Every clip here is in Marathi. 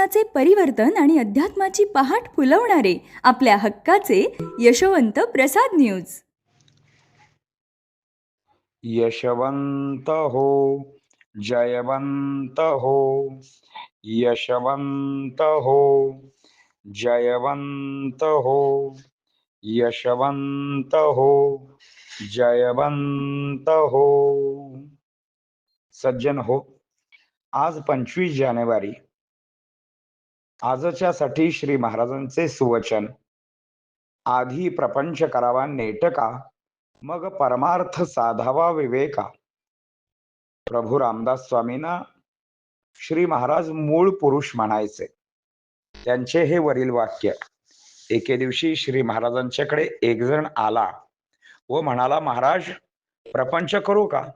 जीवनाचे परिवर्तन आणि अध्यात्माची पहाट फुलवणारे आपल्या हक्काचे यशवंत प्रसाद न्यूज. यशवंत हो जयवंत हो यशवंत हो जयवंत हो यशवंत हो जयवंत हो. सज्जन हो आज पंचवीस जानेवारी आजच्यासाठी श्री महाराजांचे सुवचन. आधी प्रपंच करावा नेटका मग परमार्थ साधावा विवेका. प्रभू रामदास स्वामींना श्री महाराज मूळ पुरुष म्हणायचे. त्यांचे हे वरील वाक्य एके दिवशी श्री महाराजांच्याकडे एक जण आला. व म्हणाला महाराज प्रपंच करू का?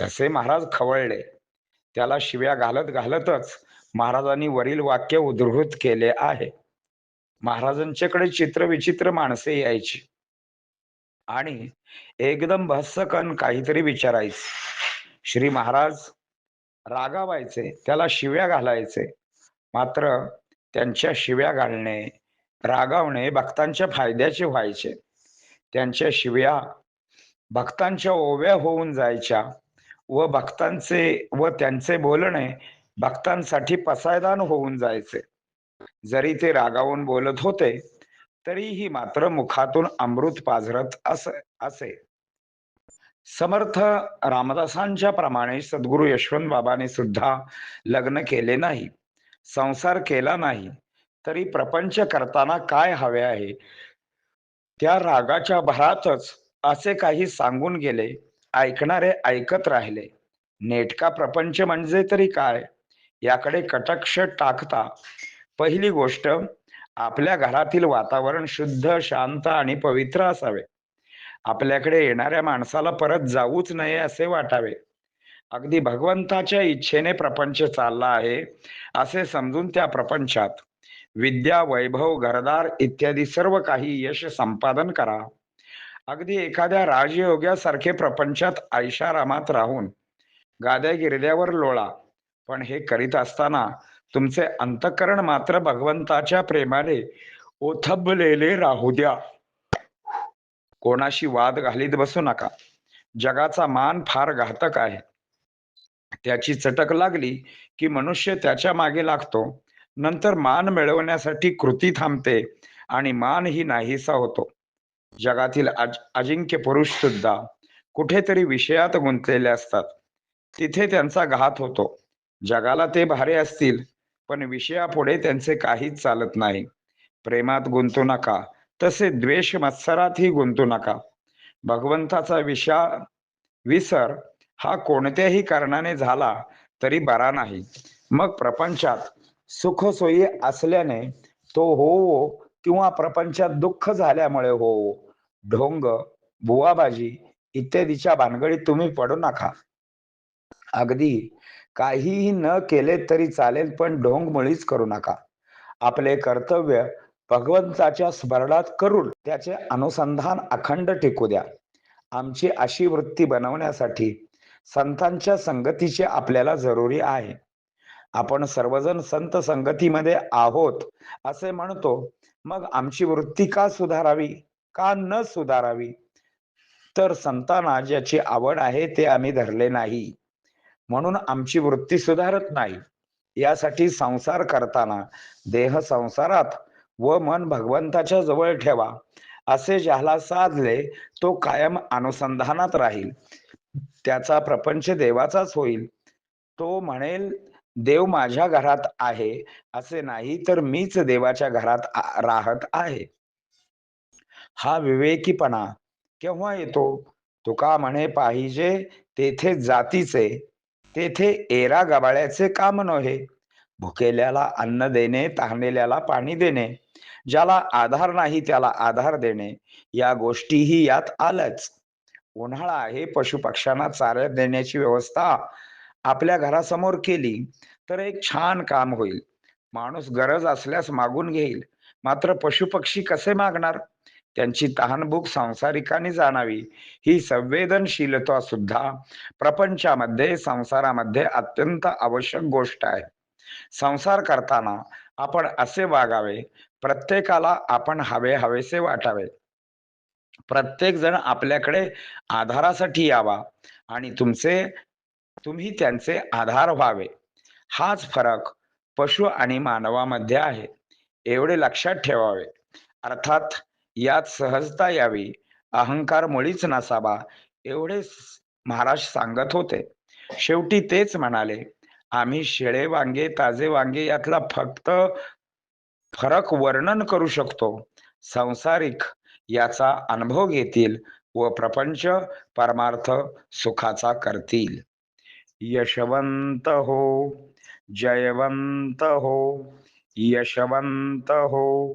तसे महाराज खवळले. त्याला शिव्या घालत घालतच महाराजांनी वरील वाक्य उद्धृत केले आहे. महाराजांच्याकडे चित्रविचित्र माणसे यायची. आणि एकदम भस्सकन काहीतरी विचारायचे. श्री महाराज रागावायचे त्याला शिव्या घालायचे. मात्र त्यांच्या शिव्या घालणे रागावणे भक्तांच्या फायद्याचे व्हायचे. त्यांच्या शिव्या भक्तांच्या ओव्या होऊन जायच्या व भक्तांचे व त्यांचे बोलणे भक्तांसाठी पसायदान होऊन जायचे. जरी ते रागावून बोलत होते तरीही मात्र मुखातून अमृत पाझरत असे असे. समर्थ रामदासांच्या प्रमाणे सद्गुरु यशवंत बाबाने सुद्धा लग्न केले नाही संसार केला नाही तरी प्रपंच करताना काय हवे आहे? त्या रागाच्या भरातच असे काही सांगून गेले ऐकणारे ऐकत राहिले. नेटका प्रपंच म्हणजे तरी काय? याकडे कटाक्ष टाकता. पहिली गोष्ट आपल्या घरातील वातावरण शुद्ध शांत आणि पवित्र असावे. आपल्याकडे येणाऱ्या माणसाला परत जाऊच नये असे वाटावे. अगदी भगवंताच्या इच्छेने प्रपंच चालला आहे असे समजून त्या प्रपंचात विद्या वैभव घरदार इत्यादी सर्व काही यश संपादन करा. अगदी एखाद्या राजयोग्यासारखे प्रपंचात ऐशारामात राहून गाद्या गिरद्यावर लोळा. पण हे करीत असताना तुमचे अंतकरण मात्र भगवंताच्या प्रेमाने ओथबलेले राहू द्या. कोणाशी वाद घालीत बसू नका. जगाचा मान फार घातक आहे. त्याची चटक लागली की मनुष्य त्याच्यामागे लागतो. नंतर मान मिळवण्यासाठी कृती थांबते आणि मान ही नाहीसा होतो. जगातील अज अजिंक्य पुरुष सुद्धा कुठेतरी विषयात गुंतलेले असतात. तिथे त्यांचा घात होतो. जगाला ते भारे असतील पण विषयापुढे त्यांचे काहीच चालत नाही. प्रेमात गुंतू नका तसे द्वेष मत्सरातही गुंतू नका. भगवंताचा विषा विसर हा कोणत्याही कारणाने झाला तरी बरा नाही. मग प्रपंचात सुखसोयी असल्याने तो होवो किंवा प्रपंचात दुःख झाल्यामुळे होवो. ढोंग बुवाबाजी इत्यादीच्या भानगडीत तुम्ही पडू नका. अगदी काहीही न केले तरी चालेल पण ढोंग मुळीच करू नका. आपले कर्तव्य भगवंताच्या स्मरणात करून त्याचे अनुसंधान अखंड टिकू द्या. आमची अशी वृत्ती बनवण्यासाठी संतांच्या संगतीचे आपल्याला जरुरी आहे. आपण सर्वजण संत संगतीमध्ये आहोत असे म्हणतो मग आमची वृत्ती का सुधारावी का न सुधारावी? तर संतांना ज्याची आवड आहे ते आम्ही धरले नाही. म्हणून आमची वृत्ती सुधारत नाही. यासाठी संसार करताना देह संसारात व मन भगवंताच्या जवळ ठेवा. असे ज्याला साधले तो कायम अनुसंधानात राहील. त्याचा प्रपंच देवाचाच होईल. तो म्हणेल देव माझ्या घरात आहे. असे नाही तर मीच देवाच्या घरात राहत आहे. हा विवेकीपणा केव्हा येतो? तुका म्हणे पाहिजे तेथे जातीचे. तेथे एरा गबाळ्याचे काम नव्हे. भुकेल्याला अन्न देणे तहानेल्याला पाणी देणे. ज्याला आधार नाही त्याला आधार देणे. या गोष्टीही यात आलंच. उन्हाळा आहे पशु पक्ष्यांना चारा देण्याची व्यवस्था आपल्या घरासमोर केली तर एक छान काम होईल. माणूस गरज असल्यास मागून घेईल. मात्र पशुपक्षी कसे मागणार? त्यांची तहानभूक संसारिकाने जाणावी. ही संवेदनशीलता सुद्धा प्रपंचामध्ये संसारामध्ये अत्यंत आवश्यक गोष्ट आहे. संसार करताना आपण असे वागावे प्रत्येकाला आपण हवे हवेसे वाटावे. प्रत्येक जण आपल्याकडे आधारासाठी यावा आणि तुमचे तुम्ही त्यांचे आधार व्हावे. हाच फरक पशु आणि मानवामध्ये आहे. एवढे लक्षात ठेवावे. अर्थात यात सहजता यावी अहंकार मुळीच नसावा एवढे महाराज सांगत होते. शेवटी तेच म्हणाले आम्ही शेळे वांगे ताजे वांगे यातला फक्त फरक वर्णन करू शकतो. संसारिक याचा अनुभव घेतील व प्रपंच परमार्थ सुखाचा करतील. यशवंत हो जयवंत हो यशवंत हो